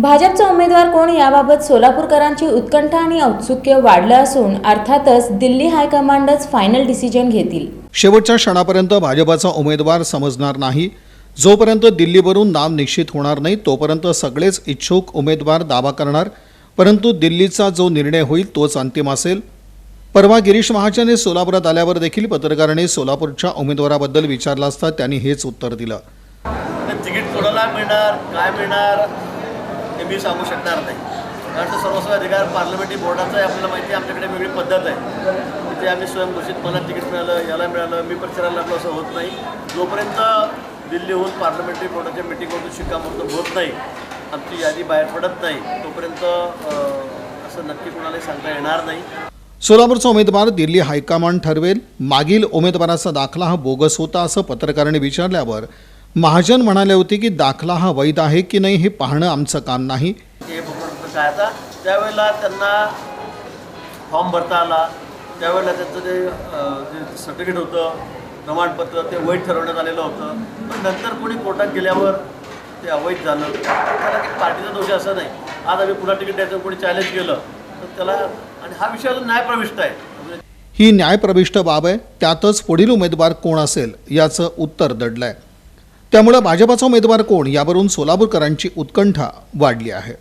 भाजपचा उमेदवार कोण याबाबत सोलापूरकरांची उत्कंठा आणि औत्सुक्य वाढलं असून अर्थातच दिल्ली हायकमांडच फायनल डिसिजन घेतील. शेवटच्या क्षणापर्यंत भाजपाचा उमेदवार समजणार नाही. जोपर्यंत दिल्लीवरून नाव निश्चित होणार नाही तोपर्यंत सगळेच इच्छुक उमेदवार दावा करणार. परंतु दिल्लीचा जो निर्णय होईल तोच अंतिम असेल. परवा गिरीश महाजन हे सोलापुरात आल्यावर देखील पत्रकारांनी सोलापूरच्या उमेदवाराबद्दल विचारलं असता त्यांनी हेच उत्तर दिलं. तिकीट कोणाला मिळणार काय मिळणार? हे मी सांगू शकणार नाही. कारण तो सर्वस्व अधिकार पार्लमेंटरी बोर्डाचा आहे आपल्याला माहिती आहे आमच्याकडे वेगळी पद्धत आहे. तिथे आम्ही स्वयंघोषित मला तिकीट मिळालं याला मिळालं मी प्रचाराला लागलो असं होत नाही. जोपर्यंत दिल्लीहून पार्लमेंटरी बोर्डाच्या मिटिंगमधून शिक्कामोर्तब होत नाही आमची यादी बाहेर पडत नाही तोपर्यंत असं नक्की कोणालाही सांगता येणार नाही. सोलापूरचा उमेदवार दिल्ली हायकमांड ठरवेल. मागील उमेदवाराचा दाखला हा बोगस होता असं पत्रकारांनी विचारल्यावर महाजन म्हणाले होते की दाखला हा वैध आहे की नाही हे पाहणं आमचं काम नाही. त्यावेळेला त्यांना फॉर्म भरता आला. त्यावेळेला त्यांचं ते जे सर्टिफिकेट होतं प्रमाणपत्र ते वैध ठरवण्यात आलेलं होतं. पण नंतर कोणी कोर्टात गेल्यावर ते अवैध झालं. त्याला काही पार्टीचा दोष असं नाही. आज आम्ही पुन्हा तिकीट द्यायचं कोणी चॅलेंज केलं तर त्याला आणि हा विषय अजून न्यायप्रविष्ट आहे. ही न्यायप्रविष्ट बाब आहे. त्यातच पुढील उमेदवार कोण असेल याचं उत्तर दडलंय. त्यामुळे भाजपाचा उमेदवार कोण? यावरून सोलापूरकरांची उत्कंठा वाढली आहे.